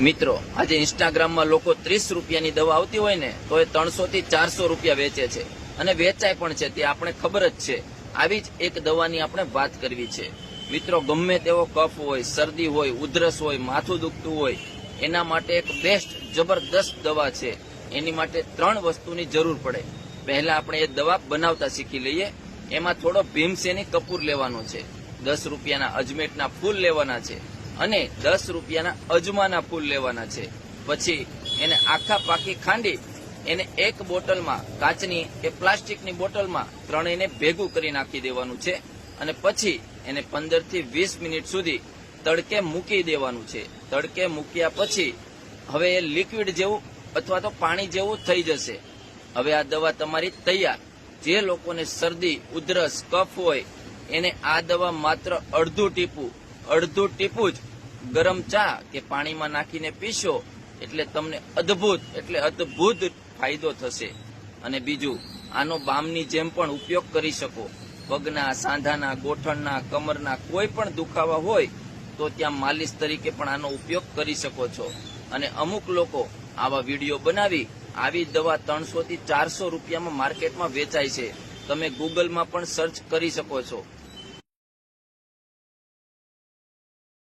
મિત્રો, આજે ઇન્સ્ટાગ્રામમાં લોકો ત્રીસ રૂપિયાની દવા આવતી હોય ને, તો એ ત્રણસો થી ચારસો રૂપિયા વેચે છે. અને વેચાય પણ છે, તે આપણે ખબર જ છે. આવી જ એક દવાની આપણે વાત કરવી છે. મિત્રો, ગમે તેવો કફ હોય, શરદી હોય, ઉધરસ હોય, માથું દુખતું હોય, એના માટે એક બેસ્ટ જબરદસ્ત દવા છે. એની માટે ત્રણ વસ્તુની જરૂર પડે. પહેલા આપણે એ દવા બનાવતા શીખી લઈએ. એમાં થોડો ભીમસેની કપૂર લેવાનો છે. દસ રૂપિયાના અજમેટના ફૂલ લેવાના છે. અને દસ રૂપિયાના અજમાના ફૂલ લેવાના છે. પછી એને આખા પાકી ખાંડી એને એક બોટલમાં, કાચની કે પ્લાસ્ટિકની બોટલમાં ત્રણેયને ભેગું કરી નાખી દેવાનું છે અને પછી એને પંદરથી વીસ મિનિટ સુધી તડકે મૂકી દેવાનું છે. તડકે મૂક્યા પછી હવે એ લિક્વિડ જેવું અથવા તો પાણી જેવું થઈ જશે. હવે આ દવા તમારી તૈયાર. જે લોકોને શરદી, ઉધરસ, કફ હોય, એને આ દવા માત્ર અડધું ટીપું અડધું ટીપું જ ગરમ ચા કે પાણીમાં નાખીને પીશો એટલે તમને અદ્ભુત, એટલે અદ્ભુત ફાયદો થશે. અને બીજું, આનો બામની જેમ પણ ઉપયોગ કરી શકો. પગના, સાંધાના, ગોઠણના, કમરના કોઈ પણ દુખાવા હોય તો ત્યાં માલિશ તરીકે પણ આનો ઉપયોગ કરી શકો છો. અને અમુક લોકો આવા વીડિયો બનાવી આવી દવા ત્રણસો થી ચારસો રૂપિયામાં માર્કેટમાં વેચાય છે. તમે ગૂગલમાં પણ સર્ચ કરી શકો છો.